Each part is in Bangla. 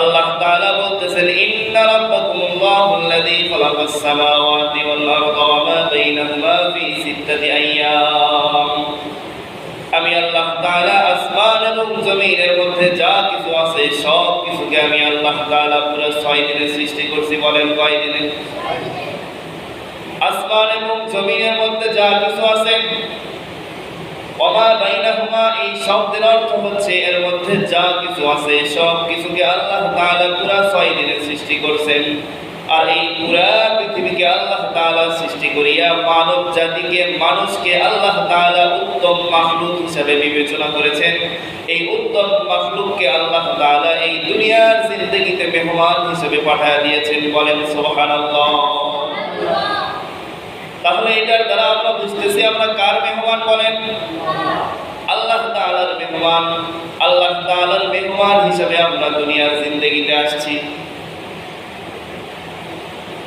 আল্লাহ তাআলা বলতেছেন, ইন্না রাব্বাকুমুল্লাহুল্লাযী খালাকাস সামাওয়াতি ওয়াল আরদা ওয়া মা বাইনাহুমা ফি সিত্তাতি আইয়াম। আমি আল্লাহ তাআলা আসমান এবং জমিনের মধ্যে যা কিছু আছে, সব কিছুকে আমি আল্লাহ তাআলা পুরো ছয় দিনে সৃষ্টি করছি, বলেন কয় দিনে? আসমান এবং জমিনের মধ্যে যা কিছু আছে বাইনাহুমা, এই শব্দের অর্থ হচ্ছে এর মধ্যে যা কিছু আছে, সব কিছুকে আল্লাহ তাআলা সৃষ্টি করছেন। আর এই পুরা পৃথিবীকে আল্লাহ তাআলা সৃষ্টি করিয়া মানব জাতিকে, মানুষকে আল্লাহ তাআলা উত্তম মাখলুক হিসেবে বিবেচনা করেছেন। এই উত্তম মাখলুককে আল্লাহ তাআলা এই দুনিয়ার জিন্দগিতে মেহমান হিসেবে পাঠিয়ে দিয়েছেন বলেন সুবহানাল্লাহ। তাহলে এটার দ্বারা আমরা বুঝতেছি আমরা কার মেহমান বলেন? আল্লাহ তাআলার মেহমান। আল্লাহ তাআলার মেহমান হিসেবে আমরা দুনিয়ার জিন্দগিতে আসছি।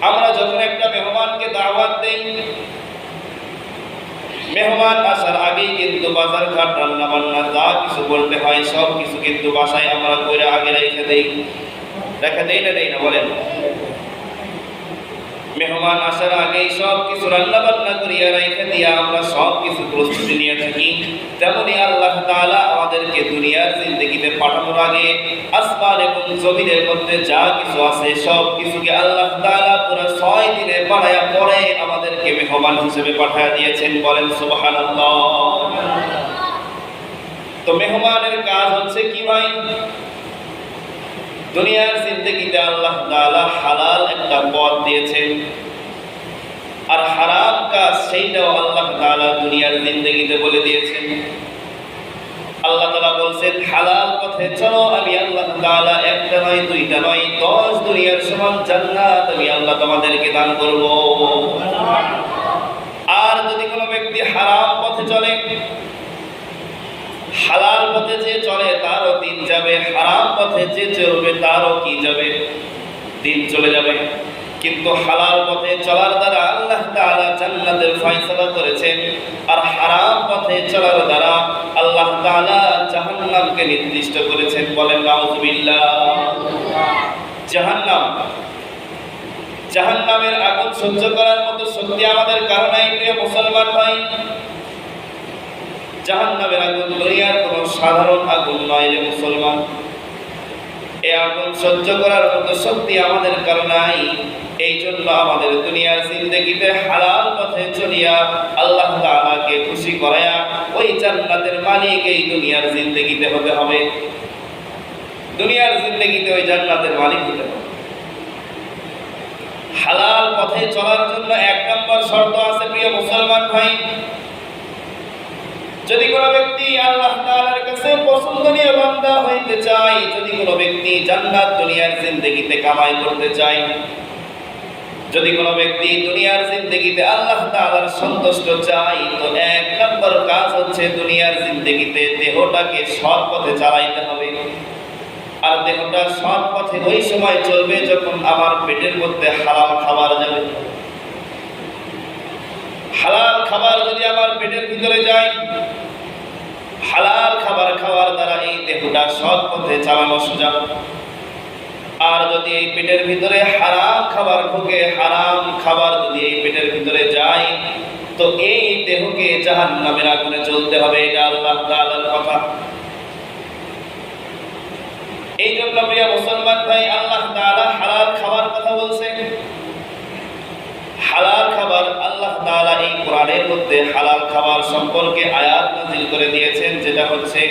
আমরা যখন একটা মেহমানকে দাওয়াত দেই, মেহমান আসার আগেই কিন্তু বাজার ঘাট রান্না বান্না যা কিছু করতে হয় সব কিছু কিন্তু বাসায় আমরা করে আগে রেখে দেই। রেখে দেই না দেই না বলেন? মেহমান আসার আগেই সব কিছু রান্না বান্না করিয়া রেখে দিয়া আমরা সব কিছু প্রস্তুতি নিয়ে থাকি। তেমনি আল্লাহ তাআলা আমাদেরকে দুনিয়ার জিন্দগিতে পাঠানোর আগে আসমান এবং জমিনের মধ্যে যা কিছু আছে সব কিছুকে আল্লাহ তাআলা পুরো ছয় দিনে বানায়া পরে আমাদেরকে মেহমান হিসেবে পাঠিয়ে দিয়েছেন। বলেন, সুবহানাল্লাহ। তো মেহমানের কাজ হচ্ছে কি ভাই? দুনিয়ার জিন্দগিতে আল্লাহ তাআলা হালাল একটা পথ দিয়েছেন। আর হারাম কাজ সেইটাও আল্লাহ তাআলা দুনিয়ার জিন্দগিতে বলে দিয়েছেন। আল্লাহ তাআলা বলছেন, হালাল পথে চলো, আমি আল্লাহ তাআলা একটা নয়, দুইটা নয়, দশ দুনিয়ার সমান জান্নাত আমি আল্লাহ তোমাদেরকে দান করব। আর যদি কোনো ব্যক্তি হারাম পথে চলে, হালাল পথে যে চলে, তারও দিন যাবে। হারাম পথে যে চলবে, তারও কি যাবে? দিন চলে যাবে। কিন্তু হালাল পথে চলার দ্বারা আল্লাহ তাআলা জান্নাতের ফয়সালা করেছেন আর হারাম পথে চলার দ্বারা আল্লাহ তাআলা জাহান্নামকে নির্দিষ্ট করেছেন বলেন, নাউজুবিল্লাহ। জাহান্নাম। জাহান্নামের আগুন সহ্য করার মতো শক্তি আমাদের কারণে প্রিয় মুসলমান ভাই। জাহান্নামের আগুন দুনিয়ার কোনো সাধারণ আগুন নয় রে মুসলমান। এই আগুন সহ্য করার মতো শক্তি আমাদের কারও নাই। এই জন্য আমাদের দুনিয়ার জিন্দগিতে হালাল পথে চলিয়া আল্লাহ তাআলাকে খুশি করায়া ওই জান্নাতের মালিক এই দুনিয়ার জিন্দগিতে হতে হবে। দুনিয়ার জিন্দগিতে ওই জান্নাতের মালিক হতে হবে। হালাল পথে চলার জন্য এক নম্বর শর্ত আছে, প্রিয় মুসলমান ভাই, যদি কোনো ব্যক্তি আল্লাহ তাআলার কাছে পছন্দনীয় বান্দা হইতে চায়, যদি কোনো ব্যক্তি জান্নাত দুনিয়ার জিন্দগিতে কামাই করতে চায় যদি কোনো ব্যক্তি দুনিয়ার জিন্দগিতে আল্লাহ তাআলার সন্তুষ্ট চায়, তো এক নম্বর কাজ হচ্ছে দুনিয়ার জিন্দগিতে দেহটাকে সৎ পথে চালাইতে হবে। আর দেহটা সৎ পথে ওই সময় চলবে যখন আমার পেটের মধ্যে হালাল খাবার যাবে। হালাল খাবার যদি আমার পেটের ভিতরে যায়, হালাল খাবার খাওয়ার দ্বারা এই দেহটা সৎ পথে চালানো সোজা। আর যদি এই পেটের ভিতরে হারাম খাবার ঢোকে, হারাম খাবার যদি এই পেটের ভিতরে যায়, তো এই দেহকে জাহান নামের আগুনে চলতে হবে, এটা আল্লাহ তাআলার কথা। এই জন্য প্রিয় মুসলমান ভাই, আল্লাহ তাআলা হালাল খাবার কথা বলছেন। হালাল খাবার আল্লাহ তাআলা এই কোরআনের মধ্যে হালাল খাবার সম্পর্কে আয়াত নাযিল করে দিয়েছেন, যেটা হচ্ছে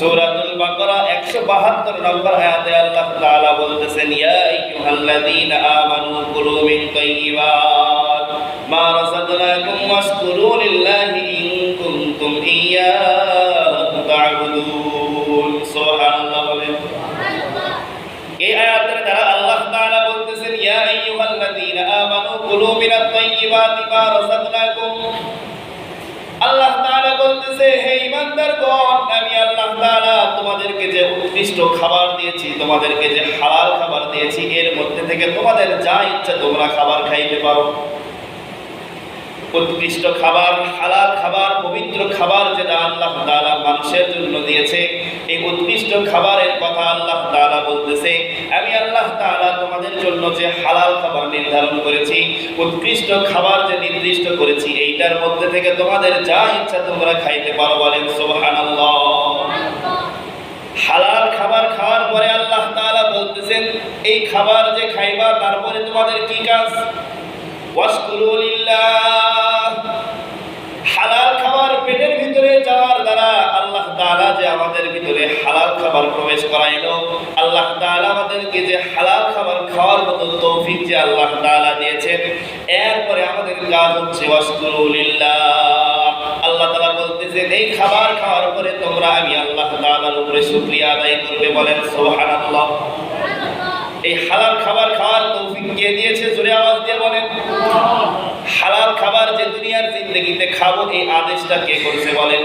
সূরাতুল বাকারা 172 নম্বর আয়াতে আল্লাহ তাআলা বলতেছেন, ইয়া আইয়ুহাল্লাযীনা আমানু কুলু মিন তাইয়্যিবাত মা রাযাকনাকুম ওয়াশকুরু লিল্লাহি ইন কুনতুম ইয়্যাহু তা'বুদুন। সুবহানাল্লাহ এই আয়াতের দ্বারা আল্লাহ তাআলা বলতেছেন, ইয়া আইয়ুহাল্লাযীনা আমানু কুলু মিনাত তাইয়্যিবাতি মা রাযাকনাকুম বলতেছে, হে ঈমানদারগণ, আমি আল্লাহ তাআলা তোমাদেরকে যে উৎকৃষ্ট খাবার দিয়েছি, তোমাদেরকে যে হালাল খাবার দিয়েছি, এর মধ্যে থেকে তোমাদের যা ইচ্ছা তোমরা খাবার খাইতে পারো। উৎকৃষ্ট খাবার, হালাল খাবার, পবিত্র খাবার যেটা আল্লাহ তাআলা মানুষের জন্য দিয়েছে, এই উৎকৃষ্ট খাবারের কথা আল্লাহ জন্য যে হালাল খাবার নির্ধারণ করেছি, উৎকৃষ্ট খাবার যে নির্দিষ্ট করেছি, এইটার মধ্যে থেকে তোমাদের যা ইচ্ছা তোমরা খাইতে পারো বলেন সুবহানাল্লাহ। হালাল খাবার খাওয়ার পরে আল্লাহ তালা বলতেছেন, এই খাবার যে খাইবা, তারপরে তোমাদের কি কাজ? ওয়াশকুরু হালাল খাবার পেটের ভিতরে যাওয়ার দ্বারা আল্লাহ তাআলা যে আমাদের ভিতরে হালাল খাবার প্রবেশ করাইলো, আল্লাহ তাআলা আমাদেরকে যে হালাল খাবার খাওয়ার মতো তৌফিক যে আল্লাহ তাআলা দিয়েছেন, এরপরে আমাদের কাজ হচ্ছে ওয়াশকুরু লিল্লাহ আল্লাহ তাআলা বলতেছেন, এই খাবার খাওয়ার পরে তোমরা আমি আল্লাহ তাআলার উপরে শুকরিয়া আদায় করবে বলেন, সুবহানাল্লাহ। এই হালাল খাবার খাওয়ার তৌফিক কে দিয়েছে? জোরে আওয়াজ দিয়ে বলেন। হালাল খাবার যে দুনিয়ার জিন্দগিতে খাব, এই আদেশটা কে করেছে বলেন?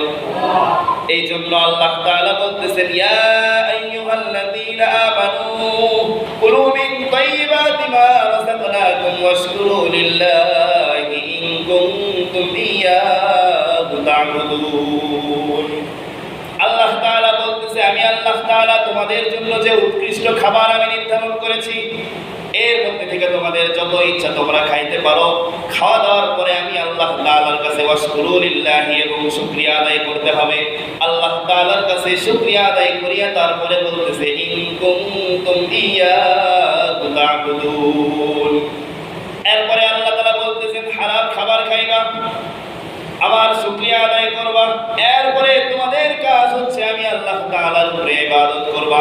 এই জন্য আল্লাহ তাআলা বলতেছেন, ইয়া আইয়ুহাল্লাযীনা আমানু, কুলু মিন তাইয়্যিবাতি মা রাযাকনাকুম ওয়াশকুরু লিল্লাহি ইন কুনতুম ইয়্যাহু তা'বুদুন আল্লাহ তাআলা বলতেছে, আমি আল্লাহ তাআলা তোমাদের জন্য যে উৎকৃষ্ট খাবার আমি নির্ধারণ করেছি, এর মধ্যে থেকে তোমাদের যত ইচ্ছা তোমরা খাইতে পারো। খাওয়া দাওয়ার পরে আমি আল্লাহ তাআলার কাছে ওয়াশকুরু লিল্লাহি এবং শুকরিয়া আদায় করতে হবে। আল্লাহ তাআলার কাছে শুকরিয়া আদায় করিয়া তারপরে বলতেছে, ইন কুনতুম ইয়্যাহু তা'বুদুন এরপরে আল্লাহ তাআলা বলতেছেন, হারাম খাবার খাইবা আমার শুকরিয়া আদায় করবা। এরপরে তোমাদের কাজ হচ্ছে আমি আল্লাহ তাআলার উপরে ইবাদত করবা।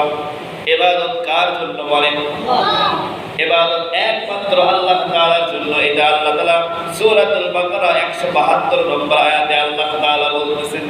ইবাদত কার জন্য বলেন ইবাদত একমাত্র আল্লাহ তাআলার জন্য। এটা আল্লাহ তাআলা সূরাতুল বাকারা 172 নম্বর আয়াতে আল্লাহ তাআলা বলতেছেন